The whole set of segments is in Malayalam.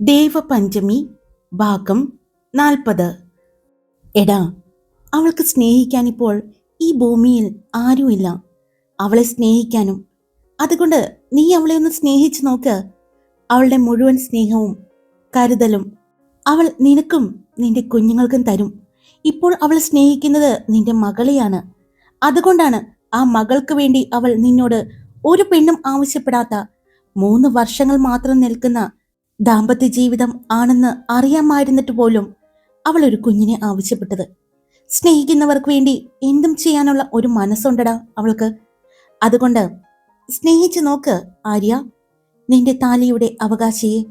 ദേവപഞ്ചമി ഭാഗം നാൽപ്പത്. എടാ അവൾക്ക് സ്നേഹിക്കാൻ ഇപ്പോൾ ഈ ഭൂമിയിൽ ആരുമില്ല. അവളെ സ്നേഹിക്കാനും. അതുകൊണ്ട് നീ അവളെ ഒന്ന് സ്നേഹിച്ച് നോക്ക്. അവളുടെ മുഴുവൻ സ്നേഹവും കരുതലും അവൾ നിനക്കും നിന്റെ കുഞ്ഞുങ്ങൾക്കും തരും. ഇപ്പോൾ അവൾ സ്നേഹിക്കുന്നത് നിന്റെ മകളെയാണ്. അതുകൊണ്ടാണ് ആ മകൾക്ക് വേണ്ടി അവൾ നിന്നോട് ഒരു പെണ്ണും ആവശ്യപ്പെടാത്ത മൂന്ന് വർഷങ്ങൾ മാത്രം നിൽക്കുന്ന ദാമ്പത്യ ജീവിതം ആണെന്ന് അറിയാമായിരുന്നിട്ട് പോലും അവൾ ഒരു കുഞ്ഞിനെ ആവശ്യപ്പെട്ടത്. സ്നേഹിക്കുന്നവർക്ക് വേണ്ടി എന്തും ചെയ്യാനുള്ള ഒരു മനസ്സുണ്ടടാ അവൾക്ക്. അതുകൊണ്ട് സ്നേഹിച്ചു നോക്ക് ആര്യ. നിന്റെ താലിയുടെ അവകാശിയെ.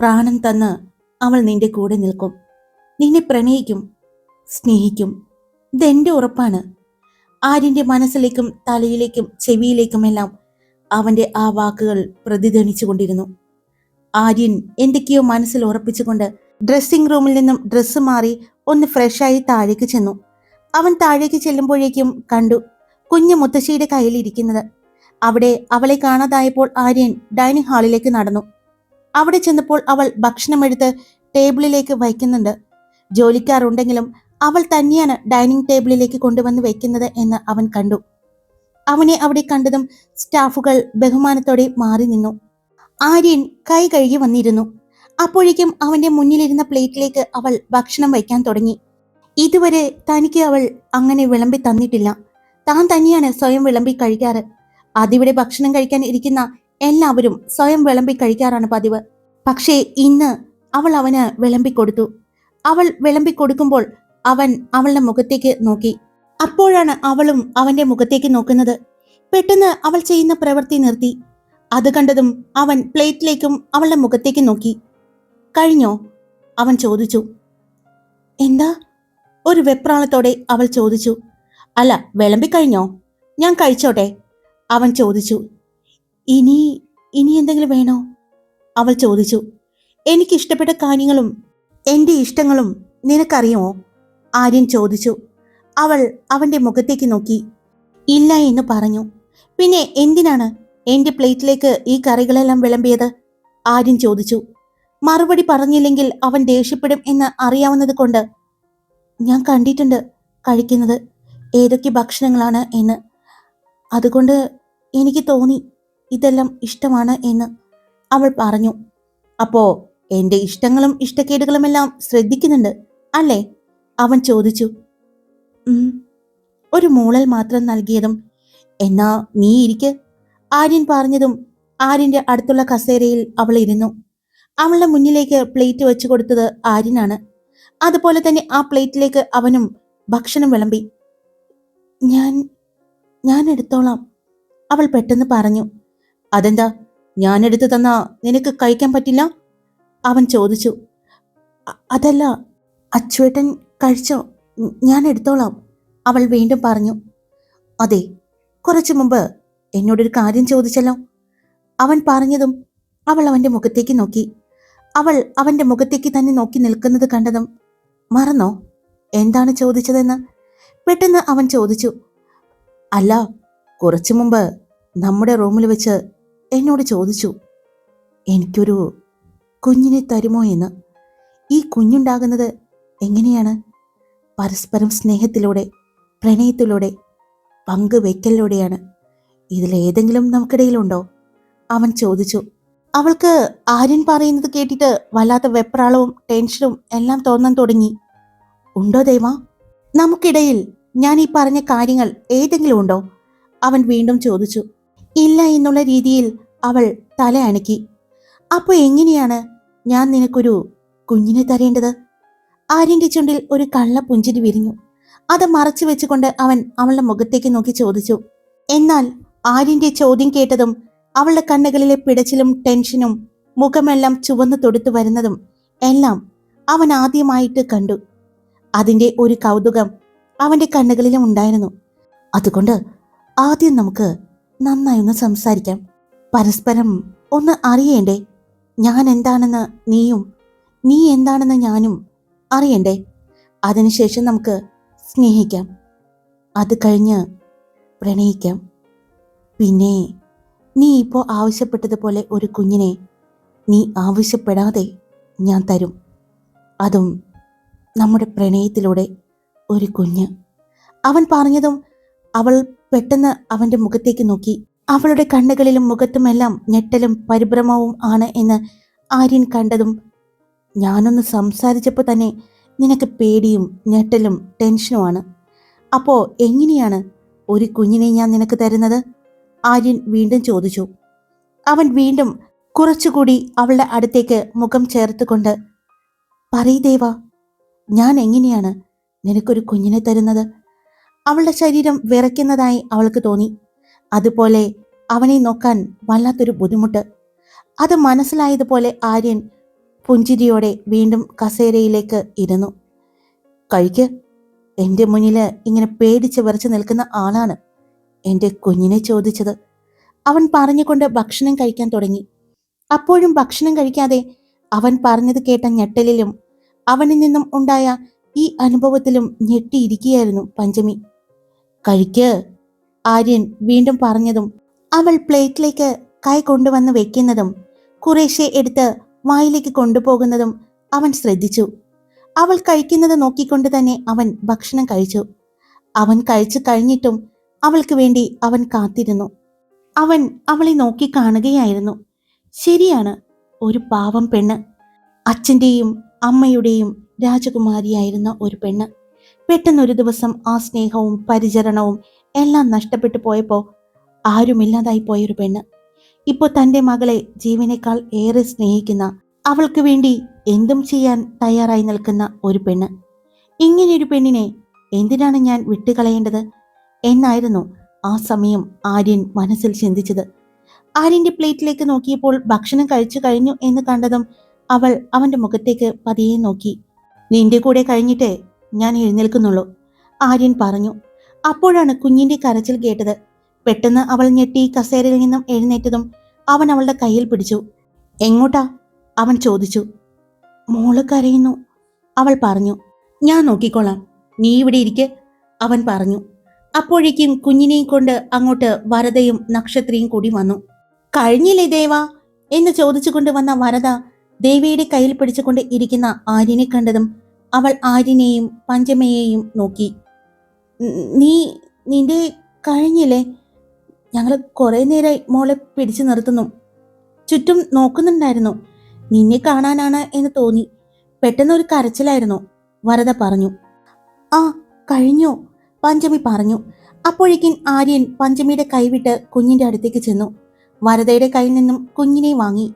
പ്രാണൻ തന്ന് അവൾ നിന്റെ കൂടെ നിൽക്കും. നിന്നെ പ്രണയിക്കും സ്നേഹിക്കും. ഇതെന്റെ ഉറപ്പാണ്. ആര്യന്റെ മനസ്സിലേക്കും തലയിലേക്കും ചെവിയിലേക്കുമെല്ലാം അവന്റെ ആ വാക്കുകൾ പ്രതിധ്വനിച്ചുകൊണ്ടിരുന്നു. ആര്യൻ എന്തൊക്കെയോ മനസ്സിൽ ഉറപ്പിച്ചുകൊണ്ട് ഡ്രസ്സിംഗ് റൂമിൽ നിന്നും ഡ്രസ്സ് മാറി ഒന്ന് ഫ്രഷായി താഴേക്ക് ചെന്നു. അവൻ താഴേക്ക് ചെല്ലുമ്പോഴേക്കും കണ്ടു കുഞ്ഞു മുത്തശ്ശിയുടെ കയ്യിലിരിക്കുന്നത്. അവിടെ അവളെ കാണാതായപ്പോൾ ആര്യൻ ഡൈനിങ് ഹാളിലേക്ക് നടന്നു. അവിടെ ചെന്നപ്പോൾ അവൾ ഭക്ഷണമെടുത്ത് ടേബിളിലേക്ക് വയ്ക്കുന്നുണ്ട്. ജോലിക്കാറുണ്ടെങ്കിലും അവൾ തന്നെയാണ് ഡൈനിങ് ടേബിളിലേക്ക് കൊണ്ടുവന്ന് വയ്ക്കുന്നത് എന്ന് അവൻ കണ്ടു. അവനെ അവിടെ കണ്ടതും സ്റ്റാഫുകൾ ബഹുമാനത്തോടെ മാറി നിന്നു. ആര്യൻ കൈ കഴുകി വന്നിരുന്നു. അപ്പോഴേക്കും അവന്റെ മുന്നിലിരുന്ന പ്ലേറ്റിലേക്ക് അവൾ ഭക്ഷണം വയ്ക്കാൻ തുടങ്ങി. ഇതുവരെ തനിക്ക് അവൾ അങ്ങനെ വിളമ്പി തന്നിട്ടില്ല. താൻ തന്നെയാണ് സ്വയം വിളമ്പി കഴിക്കാറ്. അതിവിടെ ഭക്ഷണം കഴിക്കാൻ ഇരിക്കുന്ന എല്ലാവരും സ്വയം വിളമ്പി കഴിക്കാറാണ് പതിവ്. പക്ഷേ ഇന്ന് അവൾ അവന് വിളമ്പി കൊടുത്തു. അവൾ വിളമ്പി കൊടുക്കുമ്പോൾ അവൻ അവളുടെ മുഖത്തേക്ക് നോക്കി. അപ്പോഴാണ് അവളും അവന്റെ മുഖത്തേക്ക് നോക്കുന്നത്. പെട്ടെന്ന് അവൾ ചെയ്യുന്ന പ്രവൃത്തി നിർത്തി. അത് കണ്ടതും അവൻ പ്ലേറ്റിലേക്കും അവളുടെ മുഖത്തേക്കും നോക്കി. കഴിഞ്ഞോ? അവൻ ചോദിച്ചു. എന്താ? ഒരു വെപ്രാളത്തോടെ അവൾ ചോദിച്ചു. അല്ല വിളമ്പിക്കഴിഞ്ഞോ? ഞാൻ കഴിച്ചോട്ടെ. അവൻ ചോദിച്ചു. ഇനി ഇനി എന്തെങ്കിലും വേണോ? അവൾ ചോദിച്ചു. എനിക്കിഷ്ടപ്പെട്ട കാര്യങ്ങളും എന്റെ ഇഷ്ടങ്ങളും നിനക്കറിയുമോ? ആര്യൻ ചോദിച്ചു. അവൾ അവന്റെ മുഖത്തേക്ക് നോക്കി. ഇല്ല എന്ന് പറഞ്ഞു. പിന്നെ എന്തിനാണ് എന്റെ പ്ലേറ്റിലേക്ക് ഈ കറികളെല്ലാം വിളമ്പിയത്? ആര്യൻ ചോദിച്ചു. മറുപടി പറഞ്ഞില്ലെങ്കിൽ അവൻ ദേഷ്യപ്പെടും എന്ന് അറിയാവുന്നത് കൊണ്ട്. ഞാൻ കണ്ടിട്ടുണ്ട് കഴിക്കുന്നത്. ഏതൊക്കെ ഭക്ഷണങ്ങളാണ് എന്ന്. അതുകൊണ്ട് എനിക്ക് തോന്നി ഇതെല്ലാം ഇഷ്ടമാണ് എന്ന് അവൾ പറഞ്ഞു. അപ്പോ എന്റെ ഇഷ്ടങ്ങളും ഇഷ്ടക്കേടുകളുമെല്ലാം ശ്രദ്ധിക്കുന്നുണ്ട് അല്ലേ? അവൻ ചോദിച്ചു. ഒരു മൂളൽ മാത്രം നൽകിയതും. എന്നാ നീ ഇരിക്ക്. ആര്യൻ പറഞ്ഞതും ആര്യന്റെ അടുത്തുള്ള കസേരയിൽ അവൾ ഇരുന്നു. അവളുടെ മുന്നിലേക്ക് പ്ലേറ്റ് വെച്ചു കൊടുത്തത് ആര്യനാണ്. അതുപോലെ തന്നെ ആ പ്ലേറ്റിലേക്ക് അവനും ഭക്ഷണം വിളമ്പി. ഞാൻ ഞാൻ എടുത്തോളാം അവൾ പെട്ടെന്ന് പറഞ്ഞു. അതെന്താ? ഞാൻ എടുത്തു തന്ന നിനക്ക് കഴിക്കാൻ പറ്റില്ല? അവൻ ചോദിച്ചു. അതല്ല അച്ചുവേട്ടൻ കഴിച്ചോ? ഞാൻ എടുത്തോളാം അവൾ വീണ്ടും പറഞ്ഞു. അതെ കുറച്ചു മുമ്പ് എന്നോടൊരു കാര്യം ചോദിച്ചല്ലോ. അവൻ പറഞ്ഞതും അവൾ അവന്റെ മുഖത്തേക്ക് നോക്കി. അവൾ അവന്റെ മുഖത്തേക്ക് തന്നെ നോക്കി നിൽക്കുന്നത് കണ്ടതും മറന്നോ? എന്താണ് ചോദിച്ചതെന്ന്? പെട്ടെന്ന് അവൻ ചോദിച്ചു. അല്ല കുറച്ചു മുമ്പ് നമ്മുടെ റൂമിൽ വെച്ച് എന്നോട് ചോദിച്ചു. എനിക്കൊരു കുഞ്ഞിനെ തരുമോ എന്ന്. ഈ കുഞ്ഞുണ്ടാകുന്നത് എങ്ങനെയാണ്? പരസ്പരം സ്നേഹത്തിലൂടെ പ്രണയത്തിലൂടെ പങ്കുവെക്കലിലൂടെയാണ്. ഇതിലേതെങ്കിലും നമുക്കിടയിലുണ്ടോ? അവൻ ചോദിച്ചു. അവൾക്ക് ആര്യൻ പറയുന്നത് കേട്ടിട്ട് വല്ലാത്ത വെപ്രാളവും ടെൻഷനും എല്ലാം തോന്നാൻ തുടങ്ങി. ഉണ്ടോ ദൈവ? നമുക്കിടയിൽ ഞാൻ ഈ പറഞ്ഞ കാര്യങ്ങൾ ഏതെങ്കിലും ഉണ്ടോ? അവൻ വീണ്ടും ചോദിച്ചു. ഇല്ല എന്നുള്ള രീതിയിൽ അവൾ തല അനക്കി. അപ്പോൾ എങ്ങനെയാണ് ഞാൻ നിനക്കൊരു കുഞ്ഞിനെ തരേണ്ടത്? ആര്യന്റെ ചുണ്ടിൽ ഒരു കള്ള പുഞ്ചിരി വിരിഞ്ഞു. അത് മറച്ചു വെച്ചുകൊണ്ട് അവൻ അവളുടെ മുഖത്തേക്ക് നോക്കി ചോദിച്ചു. എന്നാൽ ആര്യന്റെ ചോദ്യം കേട്ടതും അവളുടെ കണ്ണുകളിലെ പിടച്ചിലും ടെൻഷനും മുഖമെല്ലാം ചുവന്നു തൊടുത്തു വരുന്നതും എല്ലാം അവൻ ആദ്യമായിട്ട് കണ്ടു. അതിന്റെ ഒരു കൗതുകം അവന്റെ കണ്ണുകളിലും ഉണ്ടായിരുന്നു. അതുകൊണ്ട് ആദ്യം നമുക്ക് നന്നായി ഒന്ന് സംസാരിക്കാം. പരസ്പരം ഒന്ന് അറിയേണ്ടേ? ഞാൻ എന്താണെന്ന് നീയും നീ എന്താണെന്ന് ഞാനും അറിയണ്ടേ? അതിനുശേഷം നമുക്ക് സ്നേഹിക്കാം. അത് കഴിഞ്ഞ് പ്രണയിക്കാം. പിന്നെ നീ ഇപ്പോൾ ആവശ്യപ്പെട്ടതുപോലെ ഒരു കുഞ്ഞിനെ നീ ആവശ്യപ്പെടാതെ ഞാൻ തരും. അതും നമ്മുടെ പ്രണയത്തിലൂടെ ഒരു കുഞ്ഞ്. അവൻ പറഞ്ഞതും അവൾ പെട്ടെന്ന് അവന്റെ മുഖത്തേക്ക് നോക്കി. അവളുടെ കണ്ണുകളിലും മുഖത്തുമെല്ലാം ഞെട്ടലും പരിഭ്രമവും ആണ് എന്ന് ആര്യൻ കണ്ടതും ഞാനൊന്ന് സംസാരിച്ചപ്പോൾ തന്നെ നിനക്ക് പേടിയും ഞെട്ടലും ടെൻഷനുമാണ്. അപ്പോൾ എങ്ങനെയാണ് ഒരു കുഞ്ഞിനെ ഞാൻ നിനക്ക് തരുന്നത്? ആര്യൻ വീണ്ടും ചോദിച്ചു. അവൻ വീണ്ടും കുറച്ചുകൂടി അവളുടെ അടുത്തേക്ക് മുഖം ചേർത്തുകൊണ്ട് പറയ് ദേവ ഞാൻ എങ്ങനെയാണ് നിനക്കൊരു കുഞ്ഞിനെ തരുന്നത്? അവളുടെ ശരീരം വിറയ്ക്കുന്നതായി അവൾക്ക് തോന്നി. അതുപോലെ അവനെ നോക്കാൻ വല്ലാത്തൊരു ബുദ്ധിമുട്ട്. അത് മനസ്സിലായതുപോലെ ആര്യൻ പുഞ്ചിരിയോടെ വീണ്ടും കസേരയിലേക്ക് ഇരുന്നു. കഴിക്ക് എന്റെ മുന്നിൽ ഇങ്ങനെ പേടിച്ച് വിറച്ച് നിൽക്കുന്ന ആളാണ്. എന്റെ കുഞ്ഞിനെ ചോദിച്ചത്. അവൻ പറഞ്ഞുകൊണ്ട് ഭക്ഷണം കഴിക്കാൻ തുടങ്ങി. അപ്പോഴും ഭക്ഷണം കഴിക്കാതെ അവൻ പറഞ്ഞത് കേട്ട ഞെട്ടലിലും അവനിൽ നിന്നും ഉണ്ടായ ഈ അനുഭവത്തിലും ഞെട്ടിയിരിക്കുകയായിരുന്നു പഞ്ചമി. കഴിക്ക് ആര്യൻ വീണ്ടും പറഞ്ഞതും അവൾ പ്ലേറ്റിലേക്ക് കൈ കൊണ്ടുവന്ന് വെക്കുന്നതും കുറേശ്ശെ എടുത്ത് വായിലേക്ക് കൊണ്ടുപോകുന്നതും അവൻ ശ്രദ്ധിച്ചു. അവൾ കഴിക്കുന്നത് നോക്കിക്കൊണ്ട് തന്നെ അവൻ ഭക്ഷണം കഴിച്ചു. അവൻ കഴിച്ചു കഴിഞ്ഞിട്ടും അവൾക്ക് വേണ്ടി അവൻ കാത്തിരുന്നു. അവൻ അവളെ നോക്കി കാണുകയായിരുന്നു. ശരിയാണ് ഒരു പാവം പെണ്ണ്. അച്ഛന്റെയും അമ്മയുടെയും രാജകുമാരിയായിരുന്ന ഒരു പെണ്ണ്. പെട്ടെന്നൊരു ദിവസം ആ സ്നേഹവും പരിചരണവും എല്ലാം നഷ്ടപ്പെട്ടു പോയപ്പോൾ ആരുമില്ലാതായി പോയൊരു പെണ്ണ്. ഇപ്പോൾ തന്റെ മകളെ ജീവനേക്കാൾ ഏറെ സ്നേഹിക്കുന്ന അവൾക്ക് വേണ്ടി എന്തും ചെയ്യാൻ തയ്യാറായി നിൽക്കുന്ന ഒരു പെണ്ണ്. ഇങ്ങനെയൊരു പെണ്ണിനെ എന്തിനാണ് ഞാൻ വിട്ടുകളയേണ്ടത്? എന്നായിരുന്നു ആ സമയം ആര്യൻ മനസ്സിൽ ചിന്തിച്ചത്. ആര്യന്റെ പ്ലേറ്റിലേക്ക് നോക്കിയപ്പോൾ ഭക്ഷണം കഴിച്ചു കഴിഞ്ഞു എന്ന് കണ്ടതും അവൾ അവന്റെ മുഖത്തേക്ക് പതിയെ നോക്കി. നിന്റെ കൂടെ കഴിഞ്ഞിട്ടേ ഞാൻ എഴുന്നേൽക്കുന്നുള്ളൂ ആര്യൻ പറഞ്ഞു. അപ്പോഴാണ് കുഞ്ഞിന്റെ കരച്ചിൽ കേട്ടത്. പെട്ടെന്ന് അവൾ ഞെട്ടി കസേരയിൽ നിന്നും എഴുന്നേറ്റതും അവൻ അവളുടെ കയ്യിൽ പിടിച്ചു. എങ്ങോട്ടാ? അവൻ ചോദിച്ചു. മോൾ കരയുന്നു അവൾ പറഞ്ഞു. ഞാൻ നോക്കിക്കോളാം. നീ ഇവിടെ ഇരിക്കെ അവൻ പറഞ്ഞു. അപ്പോഴേക്കും കുഞ്ഞിനെയും കൊണ്ട് അങ്ങോട്ട് വരദയും നക്ഷത്രയും കൂടി വന്നു. കഴിഞ്ഞില്ലേ ദേവ? എന്ന് ചോദിച്ചുകൊണ്ട് വന്ന വരദ ദേവിയുടെ കയ്യിൽ പിടിച്ചുകൊണ്ട് ഇരിക്കുന്ന ആര്യനെ കണ്ടതും അവൾ ആര്യനെയും പഞ്ചമയെയും നോക്കി. നീ നിന്റെ കഴിഞ്ഞില്ലേ? ഞങ്ങൾ കുറെ നേരമായി മോളെ പിടിച്ചു നിർത്തുന്നു. ചുറ്റും നോക്കുന്നുണ്ടായിരുന്നു. നിന്നെ കാണാനാണ് എന്ന് തോന്നി. പെട്ടെന്നൊരു കരച്ചിലായിരുന്നു വരദ പറഞ്ഞു. ആ കഴിഞ്ഞു? പഞ്ചമി പറഞ്ഞു. അപ്പോഴേക്കും ആര്യൻ പഞ്ചമിയുടെ കൈവിട്ട് കുഞ്ഞിന്റെ അടുത്തേക്ക് ചെന്നു. വരദയുടെ കയ്യിൽ നിന്നും കുഞ്ഞിനെ വാങ്ങി.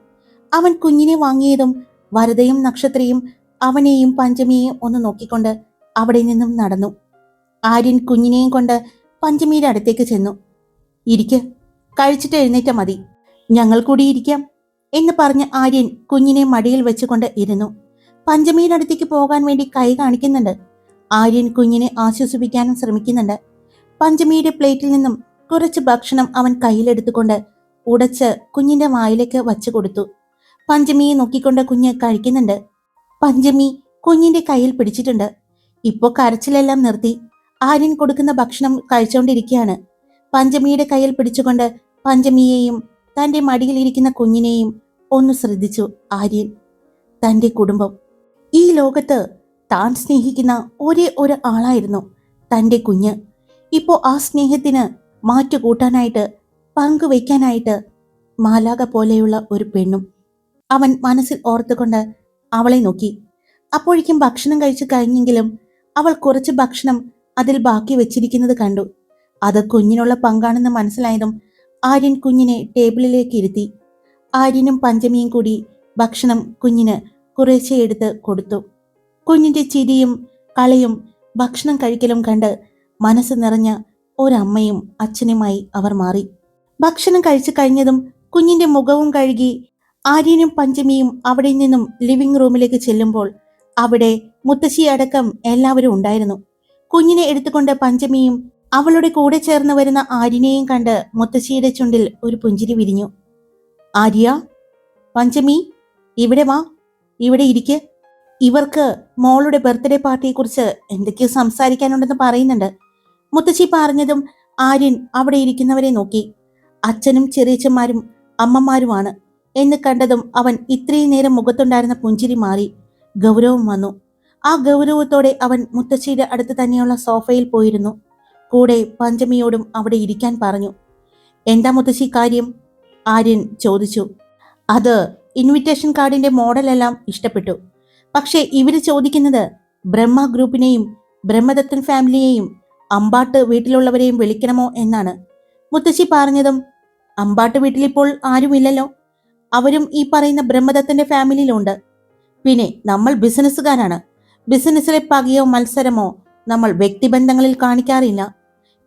അവൻ കുഞ്ഞിനെ വാങ്ങിയതും വരദയും നക്ഷത്രയും അവനെയും പഞ്ചമിയെയും ഒന്ന് നോക്കിക്കൊണ്ട് അവിടെ നിന്നും നടന്നു. ആര്യൻ കുഞ്ഞിനെയും കൊണ്ട് പഞ്ചമിയുടെ അടുത്തേക്ക് ചെന്നു. ഇരിക്ക് കഴിച്ചിട്ട് എഴുന്നേറ്റ മതി. ഞങ്ങൾ കൂടി ഇരിക്കാം എന്ന് പറഞ്ഞ് ആര്യൻ കുഞ്ഞിനെ മടിയിൽ വെച്ചുകൊണ്ട് ഇരുന്നു. പഞ്ചമിയുടെ അടുത്തേക്ക് പോകാൻ വേണ്ടി കൈ കാണിക്കുന്നുണ്ട്. ആര്യൻ കുഞ്ഞിനെ ആശ്വസിപ്പിക്കാനും ശ്രമിക്കുന്നുണ്ട്. പഞ്ചമിയുടെ പ്ലേറ്റിൽ നിന്നും കുറച്ച് ഭക്ഷണം അവൻ കയ്യിലെടുത്തുകൊണ്ട് ഉടച്ച് കുഞ്ഞിന്റെ വായിലേക്ക് വച്ചു കൊടുത്തു. പഞ്ചമിയെ നോക്കിക്കൊണ്ട് കുഞ്ഞ് കഴിക്കുന്നുണ്ട്. പഞ്ചമി കുഞ്ഞിന്റെ കയ്യിൽ പിടിച്ചിട്ടുണ്ട്. ഇപ്പോ കരച്ചിലെല്ലാം നിർത്തി. ആര്യൻ കൊടുക്കുന്ന ഭക്ഷണം കഴിച്ചുകൊണ്ടിരിക്കുകയാണ് പഞ്ചമിയുടെ കയ്യിൽ പിടിച്ചുകൊണ്ട് പഞ്ചമിയെയും തന്റെ മടിയിലിരിക്കുന്ന കുഞ്ഞിനെയും ഒന്ന് ശ്രദ്ധിച്ചു ആര്യൻ. തന്റെ കുടുംബം. ഈ ലോകത്ത് താൻ സ്നേഹിക്കുന്ന ഒരേ ഒരു ആളായിരുന്നു തന്റെ കുഞ്ഞ്. ഇപ്പോൾ ആ സ്നേഹത്തിന് മാറ്റുകൂട്ടാനായിട്ട് പങ്കുവയ്ക്കാനായിട്ട് മാലാക പോലെയുള്ള ഒരു പെണ്ണും അവൻ മനസ്സിൽ ഓർത്തുകൊണ്ട് അവളെ നോക്കി. അപ്പോഴേക്കും ഭക്ഷണം കഴിച്ചു കഴിഞ്ഞെങ്കിലും അവൾ കുറച്ച് ഭക്ഷണം അതിൽ ബാക്കി വെച്ചിരിക്കുന്നത് കണ്ടു. അത് കുഞ്ഞിനുള്ള പങ്കാണെന്ന് മനസ്സിലായതും ആര്യൻ കുഞ്ഞിനെ ടേബിളിലേക്ക് ഇരുത്തി. ആര്യനും പഞ്ചമിയും കൂടി ഭക്ഷണം കുഞ്ഞിന് കുറേശ്ശെ എടുത്ത് കൊടുത്തു. കുഞ്ഞിന്റെ ചിരിയും കളിയും ഭക്ഷണം കഴിക്കലും കണ്ട് മനസ്സ് നിറഞ്ഞ ഒരമ്മയും അച്ഛനുമായി അവർ മാറി. ഭക്ഷണം കഴിച്ചു കഴിഞ്ഞതും കുഞ്ഞിന്റെ മുഖവും കഴുകി ആര്യനും പഞ്ചമിയും അവിടെ നിന്നും ലിവിംഗ് റൂമിലേക്ക് ചെല്ലുമ്പോൾ അവിടെ മുത്തശ്ശി അടക്കം എല്ലാവരും ഉണ്ടായിരുന്നു. കുഞ്ഞിനെ എടുത്തുകൊണ്ട് പഞ്ചമിയും അവളുടെ കൂടെ ചേർന്ന് വരുന്ന ആര്യനെയും കണ്ട് മുത്തശ്ശിയുടെ ചുണ്ടിൽ ഒരു പുഞ്ചിരി വിരിഞ്ഞു. ആര്യ പഞ്ചമി ഇവിടെ വാ. ഇവിടെ ഇരിക്ക്. ഇവർക്ക് മോളുടെ ബർത്ത്ഡേ പാർട്ടിയെക്കുറിച്ച് എന്തൊക്കെയോ സംസാരിക്കാനുണ്ടെന്ന് പറയുന്നുണ്ട്. മുത്തശ്ശി പറഞ്ഞതും ആര്യൻ അവിടെ ഇരിക്കുന്നവരെ നോക്കി. അച്ഛനും ചെറിയച്ഛന്മാരും അമ്മമാരുമാണ് എന്ന് കണ്ടതും അവൻ ഇത്രയും നേരം മുഖത്തുണ്ടായിരുന്ന പുഞ്ചിരി മാറി ഗൗരവം വന്നു. ആ ഗൗരവത്തോടെ അവൻ മുത്തശ്ശിയുടെ അടുത്ത് തന്നെയുള്ള സോഫയിൽ പോയിരുന്നു. കൂടെ പഞ്ചമിയോടും അവിടെ ഇരിക്കാൻ പറഞ്ഞു. എന്താ മുത്തശ്ശി കാര്യം? ആര്യൻ ചോദിച്ചു. അത് ഇൻവിറ്റേഷൻ കാർഡിന്റെ മോഡലെല്ലാം ഇഷ്ടപ്പെട്ടു. പക്ഷേ ഇവർ ചോദിക്കുന്നത് ബ്രഹ്മ ഗ്രൂപ്പിനെയും ബ്രഹ്മദത്തൻ ഫാമിലിയെയും അമ്പാട്ട് വീട്ടിലുള്ളവരെയും വിളിക്കണമോ എന്നാണ്. മുത്തശ്ശി പറഞ്ഞതും അമ്പാട്ട് വീട്ടിലിപ്പോൾ ആരുമില്ലല്ലോ. അവരും ഈ പറയുന്ന ബ്രഹ്മദത്തന്റെ ഫാമിലിയിലുണ്ട്. പിന്നെ നമ്മൾ ബിസിനസ്സുകാരാണ്. ബിസിനസ്സിലെ പകയോ മത്സരമോ നമ്മൾ വ്യക്തിബന്ധങ്ങളിൽ കാണിക്കാറില്ല.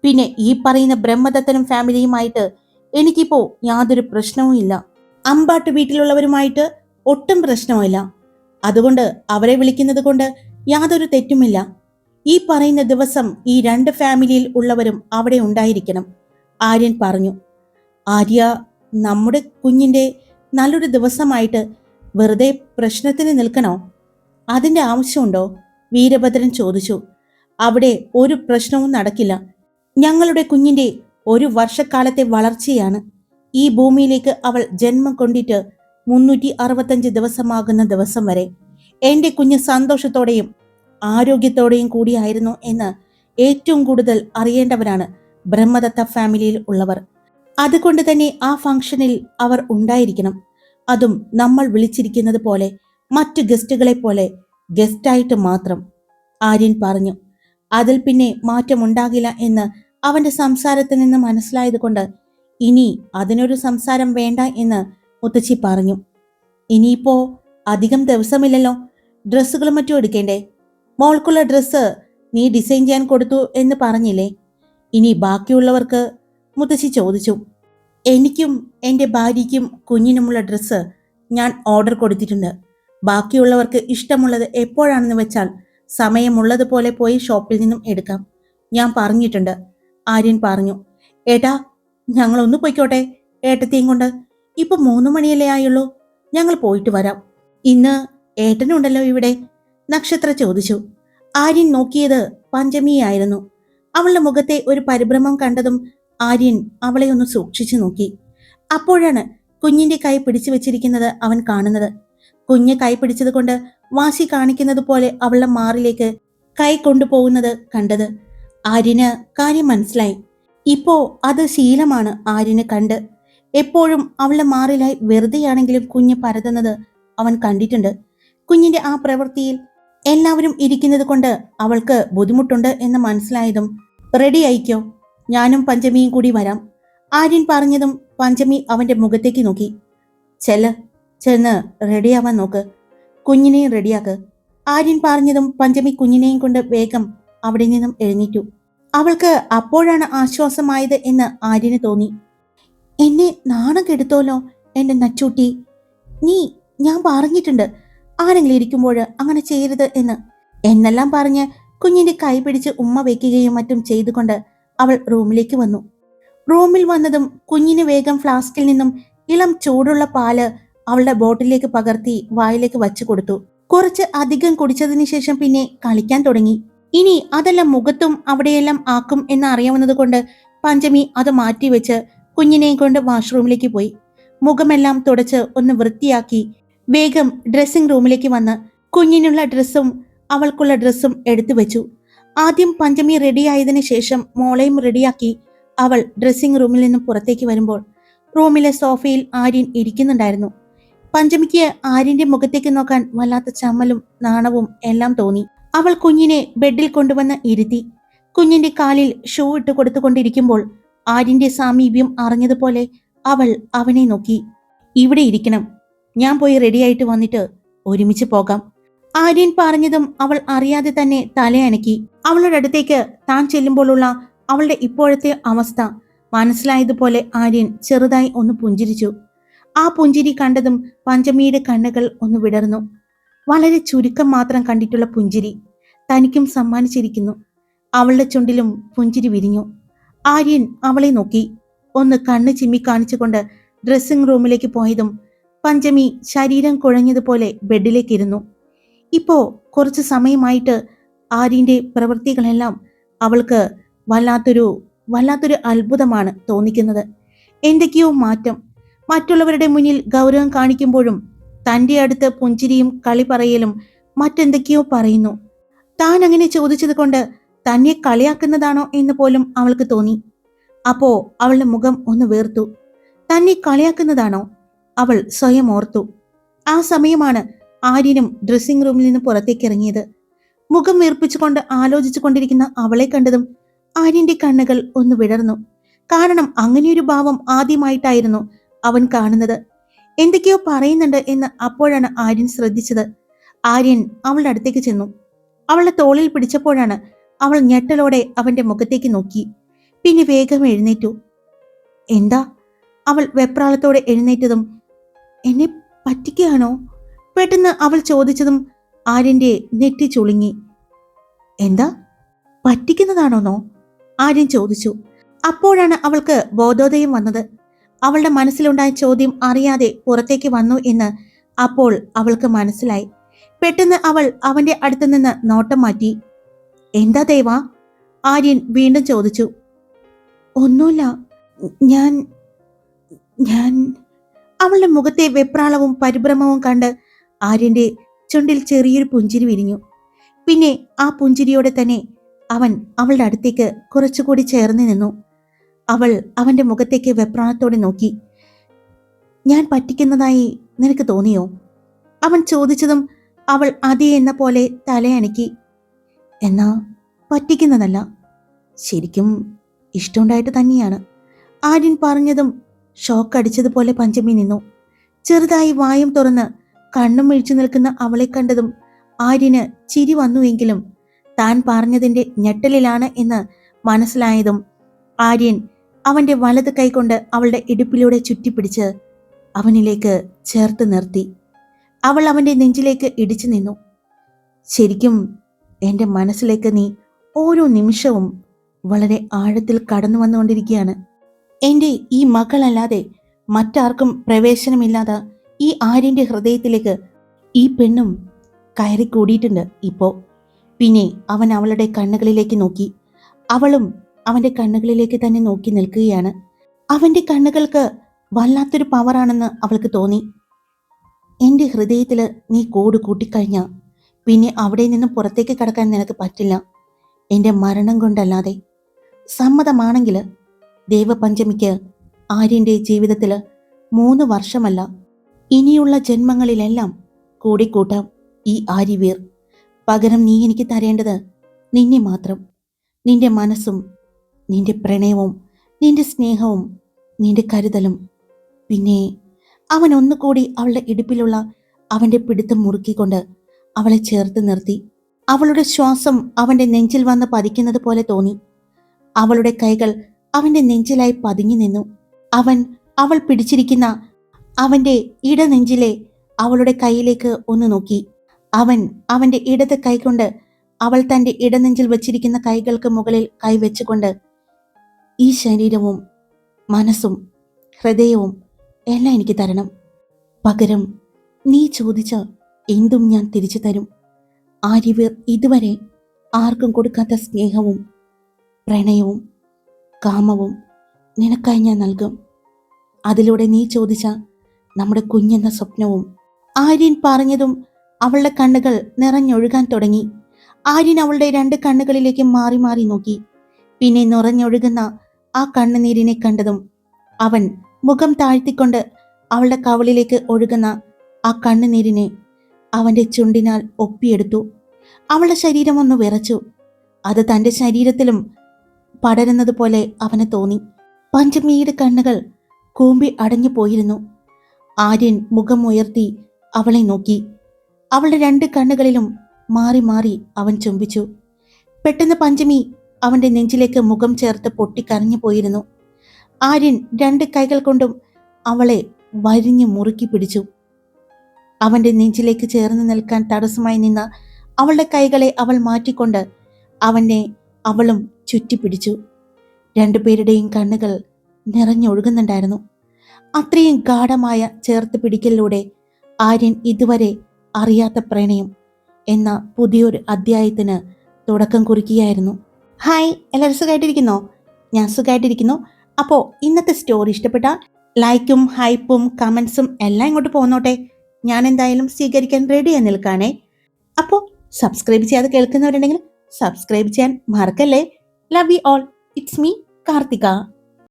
പിന്നെ ഈ പറയുന്ന ബ്രഹ്മദത്തനും ഫാമിലിയുമായിട്ട് എനിക്കിപ്പോ യാതൊരു പ്രശ്നവും ഇല്ല. അമ്പാട്ട് വീട്ടിലുള്ളവരുമായിട്ട് ഒട്ടും പ്രശ്നവുമില്ല. അതുകൊണ്ട് അവരെ വിളിക്കുന്നത് കൊണ്ട് യാതൊരു തെറ്റുമില്ല. ഈ പറയുന്ന ദിവസം ഈ രണ്ട് ഫാമിലിയിൽ ഉള്ളവരും അവിടെ ഉണ്ടായിരിക്കണം. ആര്യൻ പറഞ്ഞു ആര്യ നമ്മുടെ കുഞ്ഞിന്റെ നല്ലൊരു ദിവസമായിട്ട് വെറുതെ പ്രശ്നത്തിന് നിൽക്കണോ? അതിന്റെ ആവശ്യമുണ്ടോ? വീരഭദ്രൻ ചോദിച്ചു അവിടെ ഒരു പ്രശ്നവും നടക്കില്ല. ഞങ്ങളുടെ കുഞ്ഞിന്റെ ഒരു വർഷക്കാലത്തെ വളർച്ചയാണ്. ഈ ഭൂമിയിലേക്ക് അവൾ ജന്മം കൊണ്ടിട്ട് മുന്നൂറ്റി അറുപത്തഞ്ച് ദിവസമാകുന്ന ദിവസം വരെ എന്റെ കുഞ്ഞ് സന്തോഷത്തോടെയും ആരോഗ്യത്തോടെയും കൂടിയായിരുന്നു എന്ന് ഏറ്റവും കൂടുതൽ അറിയേണ്ടവരാണ് ബ്രഹ്മദത്ത ഫാമിലിയിൽ ഉള്ളവർ. അതുകൊണ്ട് തന്നെ ആ ഫംഗ്ഷനിൽ അവർ ഉണ്ടായിരിക്കണം. അതും നമ്മൾ വിളിച്ചിരിക്കുന്നത് പോലെ മറ്റു ഗസ്റ്റുകളെ പോലെ ഗസ്റ്റായിട്ട് മാത്രം ആര്യൻ പറഞ്ഞു. അതിൽ പിന്നെ മാറ്റമുണ്ടാകില്ല എന്ന് അവന്റെ സംസാരത്തിൽ നിന്ന് മനസ്സിലായതുകൊണ്ട് ഇനി അതിനൊരു സംസാരം വേണ്ട എന്ന് മുത്തച്ഛി പറഞ്ഞു. ഇനിയിപ്പോ അധികം ദിവസമില്ലല്ലോ. ഡ്രസ്സുകളും മറ്റും എടുക്കേണ്ടേ? മോൾക്കുള്ള ഡ്രസ്സ് നീ ഡിസൈൻ ചെയ്യാൻ കൊടുത്തു എന്ന് പറഞ്ഞില്ലേ? ഇനി ബാക്കിയുള്ളവർക്ക് മുത്തശ്ശി ചോദിച്ചു. എനിക്കും എന്റെ ഭാര്യയ്ക്കും കുഞ്ഞിനുമുള്ള ഡ്രസ്സ് ഞാൻ ഓർഡർ കൊടുത്തിട്ടുണ്ട്. ബാക്കിയുള്ളവർക്ക് ഇഷ്ടമുള്ളത് എപ്പോഴാണെന്ന് വെച്ചാൽ സമയമുള്ളതുപോലെ പോയി ഷോപ്പിൽ നിന്നും എടുക്കാം. ഞാൻ പറഞ്ഞിട്ടുണ്ട്. ആര്യൻ പറഞ്ഞു. ഏട്ടാ ഞങ്ങളൊന്നു പോയിക്കോട്ടെ ഏട്ടത്തെയും കൊണ്ട്. ഇപ്പൊ മൂന്ന് മണിയല്ലേ ആയുള്ളൂ. ഞങ്ങൾ പോയിട്ട് വരാം. ഇന്ന് ഏട്ടനുണ്ടല്ലോ ഇവിടെ. നക്ഷത്ര ചോദിച്ചു. ആര്യൻ നോക്കിയത് പഞ്ചമിയായിരുന്നു. അവളുടെ മുഖത്തെ ഒരു പരിഭ്രമം കണ്ടതും ആര്യൻ അവളെ ഒന്ന് സൂക്ഷിച്ചു നോക്കി. അപ്പോഴാണ് കുഞ്ഞിന്റെ കൈ പിടിച്ചു വെച്ചിരിക്കുന്നത് അവൻ കാണുന്നത്. കുഞ്ഞ് കൈ പിടിച്ചത് കൊണ്ട് വാശി കാണിക്കുന്നത് പോലെ അവളുടെ മാറിലേക്ക് കൈ കൊണ്ടുപോകുന്നത് കണ്ടത് ആര്യന് കാര്യം മനസ്സിലായി. ഇപ്പോ അത് ശീലമാണ് ആര്യന് കണ്ട്. എപ്പോഴും അവളുടെ മാറിലായി വെറുതെയാണെങ്കിലും കുഞ്ഞ് പരതുന്നത് അവൻ കണ്ടിട്ടുണ്ട്. കുഞ്ഞിന്റെ ആ പ്രവൃത്തിയിൽ എല്ലാവരും ഇരിക്കുന്നത് കൊണ്ട് അവൾക്ക് ബുദ്ധിമുട്ടുണ്ട് എന്ന് മനസ്സിലായതും റെഡി ആയിക്കോ ഞാനും പഞ്ചമിയും കൂടി വരാം. ആര്യൻ പറഞ്ഞതും പഞ്ചമി അവന്റെ മുഖത്തേക്ക് നോക്കി. ചെല്ല് ചെന്ന് റെഡിയാവാൻ നോക്ക്. കുഞ്ഞിനെയും റെഡിയാക്ക്. ആര്യൻ പറഞ്ഞതും പഞ്ചമി കുഞ്ഞിനെയും കൊണ്ട് വേഗം അവിടെ നിന്നും എഴുന്നേറ്റു. അവൾക്ക് അപ്പോഴാണ് ആശ്വാസമായത് എന്ന് ആര്യന് തോന്നി. എന്നെ നാണം കെടുത്തോലോ എന്റെ നച്ചൂട്ടി? നീ ഞാൻ പറഞ്ഞിട്ടുണ്ട്. ആരെങ്കിലും ഇരിക്കുമ്പോൾ അങ്ങനെ ചെയ്യരുത് എന്ന്. എന്നെല്ലാം പറഞ്ഞ് കുഞ്ഞിന്റെ കൈ പിടിച്ച് ഉമ്മ വയ്ക്കുകയും മറ്റും ചെയ്തുകൊണ്ട് അവൾ റൂമിലേക്ക് വന്നു. റൂമിൽ വന്നതും കുഞ്ഞിന് വേഗം ഫ്ലാസ്കിൽ നിന്നും ഇളം ചൂടുള്ള പാൽ അവളുടെ ബോട്ടിലേക്ക് പകർത്തി വായിലേക്ക് വച്ചു കൊടുത്തു. കുറച്ച് അധികം കുടിച്ചതിന് ശേഷം പിന്നെ കളിക്കാൻ തുടങ്ങി. ഇനി അതെല്ലാം മുഖത്തും അവിടെയെല്ലാം ആക്കും എന്ന് അറിയാവുന്നത് കൊണ്ട് പഞ്ചമി അത് മാറ്റിവെച്ച് കുഞ്ഞിനെയും കൊണ്ട് വാഷ്റൂമിലേക്ക് പോയി. മുഖമെല്ലാം തുടച്ച് ഒന്ന് വൃത്തിയാക്കി വേഗം ഡ്രസ്സിംഗ് റൂമിലേക്ക് വന്ന് കുഞ്ഞിനുള്ള ഡ്രസ്സും അവൾക്കുള്ള ഡ്രസ്സും എടുത്തു വെച്ചു. ആദ്യം പഞ്ചമി റെഡിയായതിനു ശേഷം മോളെയും റെഡിയാക്കി അവൾ ഡ്രസ്സിംഗ് റൂമിൽ നിന്നും പുറത്തേക്ക് വരുമ്പോൾ റൂമിലെ സോഫയിൽ ആര്യൻ ഇരിക്കുന്നുണ്ടായിരുന്നു. പഞ്ചമിക്ക് ആര്യന്റെ മുഖത്തേക്ക് നോക്കാൻ വല്ലാത്ത ചമ്മലും നാണവും എല്ലാം തോന്നി. അവൾ കുഞ്ഞിനെ ബെഡിൽ കൊണ്ടുവന്ന് ഇരുത്തി. കുഞ്ഞിന്റെ കാലിൽ ഷൂ ഇട്ട് കൊടുത്തുകൊണ്ടിരിക്കുമ്പോൾ ആര്യന്റെ സാമീപ്യം അറിഞ്ഞതുപോലെ അവൾ അവനെ നോക്കി. ഇവിടെ ഇരിക്കണം. ഞാൻ പോയി റെഡിയായിട്ട് വന്നിട്ട് ഒരുമിച്ച് പോകാം. ആര്യൻ പറഞ്ഞതും അവൾ അറിയാതെ തന്നെ തലയനക്കി അവളുടെ അടുത്തേക്ക് താൻ ചെല്ലുമ്പോഴുള്ള അവളുടെ ഇപ്പോഴത്തെ അവസ്ഥ മനസ്സിലായതുപോലെ ആര്യൻ ചെറുതായി ഒന്ന് പുഞ്ചിരിച്ചു. ആ പുഞ്ചിരി കണ്ടതും പഞ്ചമിയുടെ കണ്ണുകൾ ഒന്ന് വിടർന്നു. വളരെ ചുരുക്കം മാത്രം കണ്ടിട്ടുള്ള പുഞ്ചിരി തനിക്കും സമ്മാനിച്ചിരിക്കുന്നു. അവളുടെ ചുണ്ടിലും പുഞ്ചിരി വിരിഞ്ഞു. ആര്യൻ അവളെ നോക്കി. ഒന്ന് കണ്ണ് ചിമ്മി കാണിച്ചുകൊണ്ട് ഡ്രസ്സിംഗ് റൂമിലേക്ക് പോയതും പഞ്ചമി ശരീരം കുഴഞ്ഞതുപോലെ ബെഡിലേക്കിരുന്നു. ഇപ്പോ കുറച്ച് സമയമായിട്ട് ആര്യന്റെ പ്രവൃത്തികളെല്ലാം അവൾക്ക് വല്ലാത്തൊരു വല്ലാത്തൊരു അത്ഭുതമാണ് തോന്നിക്കുന്നത്. എന്തൊക്കെയോ മാറ്റം. മറ്റുള്ളവരുടെ മുന്നിൽ ഗൗരവം കാണിക്കുമ്പോഴും തന്റെ അടുത്ത് പുഞ്ചിരിയും കളി പറയലും മറ്റെന്തൊക്കെയോ പറയുന്നു. താൻ അങ്ങനെ ചോദിച്ചത് കൊണ്ട് തന്നെ കളിയാക്കുന്നതാണോ എന്ന് പോലും അവൾക്ക് തോന്നി. അപ്പോ അവളുടെ മുഖം ഒന്ന് വേർത്തു. തന്നെ കളിയാക്കുന്നതാണോ? അവൾ സ്വയം ഓർത്തു. ആ സമയമാണ് ആര്യനും ഡ്രസ്സിംഗ് റൂമിൽ നിന്ന് പുറത്തേക്ക് ഇറങ്ങിയത്. മുഖം വീർപ്പിച്ചുകൊണ്ട് ആലോചിച്ചു കൊണ്ടിരിക്കുന്ന അവളെ കണ്ടതും ആര്യന്റെ കണ്ണുകൾ ഒന്ന് വിടർന്നു. കാരണം അങ്ങനെയൊരു ഭാവം ആദ്യമായിട്ടായിരുന്നു അവൻ കാണുന്നത്. എന്തൊക്കെയോ പറയുന്നുണ്ട് എന്ന് അപ്പോഴാണ് ആര്യൻ ശ്രദ്ധിച്ചത്. ആര്യൻ അവളുടെ അടുത്തേക്ക് ചെന്നു. അവളുടെ തോളിൽ പിടിച്ചപ്പോഴാണ് അവൾ ഞെട്ടലോടെ അവന്റെ മുഖത്തേക്ക് നോക്കി. പിന്നെ വേഗം എഴുന്നേറ്റു. എന്താ? അവൾ വെപ്രാളത്തോടെ എഴുന്നേറ്റതും എന്നെ പറ്റിക്കുകയാണോ? പെട്ടെന്ന് അവൾ ചോദിച്ചതും ആര്യന്റെ നെറ്റി ചുളുങ്ങി. എന്താ? പറ്റിക്കുന്നതാണോന്നോ? ആര്യൻ ചോദിച്ചു. അപ്പോഴാണ് അവൾക്ക് ബോധോദയം വന്നത്. അവളുടെ മനസ്സിലുണ്ടായ ചോദ്യം അറിയാതെ പുറത്തേക്ക് വന്നു എന്ന് അപ്പോൾ അവൾക്ക് മനസ്സിലായി. പെട്ടെന്ന് അവൾ അവന്റെ അടുത്തു നിന്ന് നോട്ടം മാറ്റി. എന്താ ദേവാ? ആര്യൻ വീണ്ടും ചോദിച്ചു. ഒന്നുമില്ല. ഞാൻ ഞാൻ അവളുടെ മുഖത്തെ വെപ്രാളവും പരിഭ്രമവും കണ്ട് ആര്യന്റെ ചുണ്ടിൽ ചെറിയൊരു പുഞ്ചിരി വിരിഞ്ഞു. പിന്നെ ആ പുഞ്ചിരിയോടെ തന്നെ അവൻ അവളുടെ അടുത്തേക്ക് കുറച്ചുകൂടി ചേർന്ന് നിന്നു. അവൾ അവന്റെ മുഖത്തേക്ക് വെപ്രാണത്തോടെ നോക്കി. ഞാൻ പറ്റിക്കുന്നതായി നിനക്ക് തോന്നിയോ? അവൻ ചോദിച്ചതും അവൾ അതേ എന്ന പോലെ തലയണക്കി എന്നാ പറ്റിക്കുന്നതല്ല. ശരിക്കും ഇഷ്ടമുണ്ടായിട്ട് തന്നെയാണ്. ആര്യൻ പറഞ്ഞതും ഷോക്ക് അടിച്ചതുപോലെ പഞ്ചമി നിന്നു. ചെറുതായി വായം തുറന്ന് കണ്ണും മിഴിച്ചു നിൽക്കുന്ന അവളെ കണ്ടതും ആര്യന് ചിരി വന്നുവെങ്കിലും താൻ പറഞ്ഞതിന്റെ ഞെട്ടലിലാണ് എന്ന് മനസ്സിലായതും ആര്യൻ അവന്റെ വലത് കൈകൊണ്ട് അവളുടെ ഇടുപ്പിലൂടെ ചുറ്റിപ്പിടിച്ച് അവനിലേക്ക് ചേർത്ത് നിർത്തി. അവൾ അവന്റെ നെഞ്ചിലേക്ക് ഇടിച്ചു നിന്നു. ശരിക്കും എന്റെ മനസ്സിലേക്ക് നീ ഓരോ നിമിഷവും വളരെ ആഴത്തിൽ കടന്നു വന്നുകൊണ്ടിരിക്കുകയാണ്. എന്റെ ഈ മകളല്ലാതെ മറ്റാർക്കും പ്രവേശനമില്ലാതെ ഈ ആര്യന്റെ ഹൃദയത്തിലേക്ക് ഈ പെണ്ണും കയറി കൂടിയിട്ടുണ്ട് ഇപ്പോൾ പിന്നെ അവൻ അവളുടെ കണ്ണുകളിലേക്ക് നോക്കി. അവളും അവന്റെ കണ്ണുകളിലേക്ക് തന്നെ നോക്കി നിൽക്കുകയാണ്. അവന്റെ കണ്ണുകൾക്ക് വല്ലാത്തൊരു പവറാണെന്ന് അവൾക്ക് തോന്നി. എന്റെ ഹൃദയത്തിൽ നീ കൂട് കൂട്ടിക്കഴിഞ്ഞ പിന്നെ അവിടെ നിന്ന് പുറത്തേക്ക് കടക്കാൻ നിനക്ക് പറ്റില്ല. എന്റെ മരണം കൊണ്ടല്ലാതെ. സമ്മതമാണെങ്കിൽ ദേവപഞ്ചമിക്ക് ആര്യന്റെ ജീവിതത്തിൽ മൂന്ന് വർഷമല്ല. ഇനിയുള്ള ജന്മങ്ങളിലെല്ലാം കൂടിക്കൂട്ടാം ഈ ആര്യവീർ. പകരം നീ എനിക്ക് തരേണ്ടത് നിന്നെ മാത്രം. നിന്റെ മനസ്സും നിന്റെ പ്രണയവും നിന്റെ സ്നേഹവും നിന്റെ കരുതലും. പിന്നെ അവൻ ഒന്നുകൂടി അവളുടെ ഇടുപ്പിലുള്ള അവന്റെ പിടുത്തം മുറുക്കിക്കൊണ്ട് അവളെ ചേർത്ത് നിർത്തി. അവളുടെ ശ്വാസം അവന്റെ നെഞ്ചിൽ വന്ന് പതിക്കുന്നത് പോലെ തോന്നി. അവളുടെ കൈകൾ അവന്റെ നെഞ്ചിലായി പതിഞ്ഞു നിന്നു. അവൻ അവൾ പിടിച്ചിരിക്കുന്ന അവന്റെ ഇട നെഞ്ചിലെ അവളുടെ കൈയിലേക്ക് ഒന്ന് നോക്കി. അവൻ അവന്റെ ഇടത് കൈകൊണ്ട് അവൾ തന്റെ ഇടനെഞ്ചിൽ വച്ചിരിക്കുന്ന കൈകൾക്ക് മുകളിൽ കൈവച്ചുകൊണ്ട് ഈ ശരീരവും മനസ്സും ഹൃദയവും എല്ലാം എനിക്ക് തരണം. പകരം നീ ചോദിച്ച എന്തും ഞാൻ തിരിച്ചു തരും. ആര്യവീർ ഇതുവരെ ആർക്കും കൊടുക്കാത്ത സ്നേഹവും പ്രണയവും കാമവും നിനക്കായി ഞാൻ നൽകും. അതിലൂടെ നീ ചോദിച്ച നമ്മുടെ കുഞ്ഞെന്ന സ്വപ്നവും ആര്യൻ പറഞ്ഞതും അവളുടെ കണ്ണുകൾ നിറഞ്ഞൊഴുകാൻ തുടങ്ങി. ആര്യൻ അവളുടെ രണ്ട് കണ്ണുകളിലേക്ക് മാറി മാറി നോക്കി. പിന്നെ നിറഞ്ഞൊഴുകുന്ന ആ കണ്ണുനീരിനെ കണ്ടതും അവൻ മുഖം താഴ്ത്തിക്കൊണ്ട് അവളുടെ കവളിലേക്ക് ഒഴുകുന്ന ആ കണ്ണുനീരിനെ അവന്റെ ചുണ്ടിനാൽ ഒപ്പിയെടുത്തു. അവളുടെ ശരീരം ഒന്ന് വിറച്ചു. അത് തന്റെ ശരീരത്തിലും പടരുന്നത് പോലെ അവന് തോന്നി. പഞ്ചമിയുടെ കണ്ണുകൾ കൂമ്പി അടഞ്ഞു പോയിരുന്നു. ആര്യൻ മുഖമുയർത്തി അവളെ നോക്കി. അവളുടെ രണ്ട് കണ്ണുകളിലും മാറി മാറി അവൻ ചുംബിച്ചു. പെട്ടെന്ന് പഞ്ചമി അവന്റെ നെഞ്ചിലേക്ക് മുഖം ചേർത്ത് പൊട്ടിക്കരഞ്ഞു പോയിരുന്നു. ആര്യൻ രണ്ട് കൈകൾ കൊണ്ടും അവളെ വരിഞ്ഞു മുറുക്കി പിടിച്ചു. അവന്റെ നെഞ്ചിലേക്ക് ചേർന്ന് നിൽക്കാൻ തടസ്സമായി നിന്ന അവളുടെ കൈകളെ അവൾ മാറ്റിക്കൊണ്ട് അവനെ അവളും ചുറ്റിപ്പിടിച്ചു. രണ്ടുപേരുടെയും കണ്ണുകൾ നിറഞ്ഞൊഴുകുന്നുണ്ടായിരുന്നു. അത്രയും ഗാഠമായ ചേർത്ത് പിടിക്കലിലൂടെ ആര്യൻ ഇതുവരെ അറിയാത്ത പ്രണയം എന്ന പുതിയൊരു അധ്യായത്തിന് തുടക്കം കുറിക്കുകയായിരുന്നു. ഹായ് എല്ലാവരും സുഖമായിട്ടിരിക്കുന്നോ? ഞാൻ സുഖമായിട്ടിരിക്കുന്നു. അപ്പോൾ ഇന്നത്തെ സ്റ്റോറി ഇഷ്ടപ്പെട്ടാൽ ലൈക്കും ഹൈപ്പും കമൻസും എല്ലാം ഇങ്ങോട്ട് പോന്നോട്ടെ. ഞാൻ എന്തായാലും സ്വീകരിക്കാൻ റെഡിയായി നിൽക്കാണേ. അപ്പോൾ സബ്സ്ക്രൈബ് ചെയ്യാതെ കേൾക്കുന്നവരുണ്ടെങ്കിൽ സബ്സ്ക്രൈബ് ചെയ്യാൻ മറക്കല്ലേ. Love you all it's me Karthika.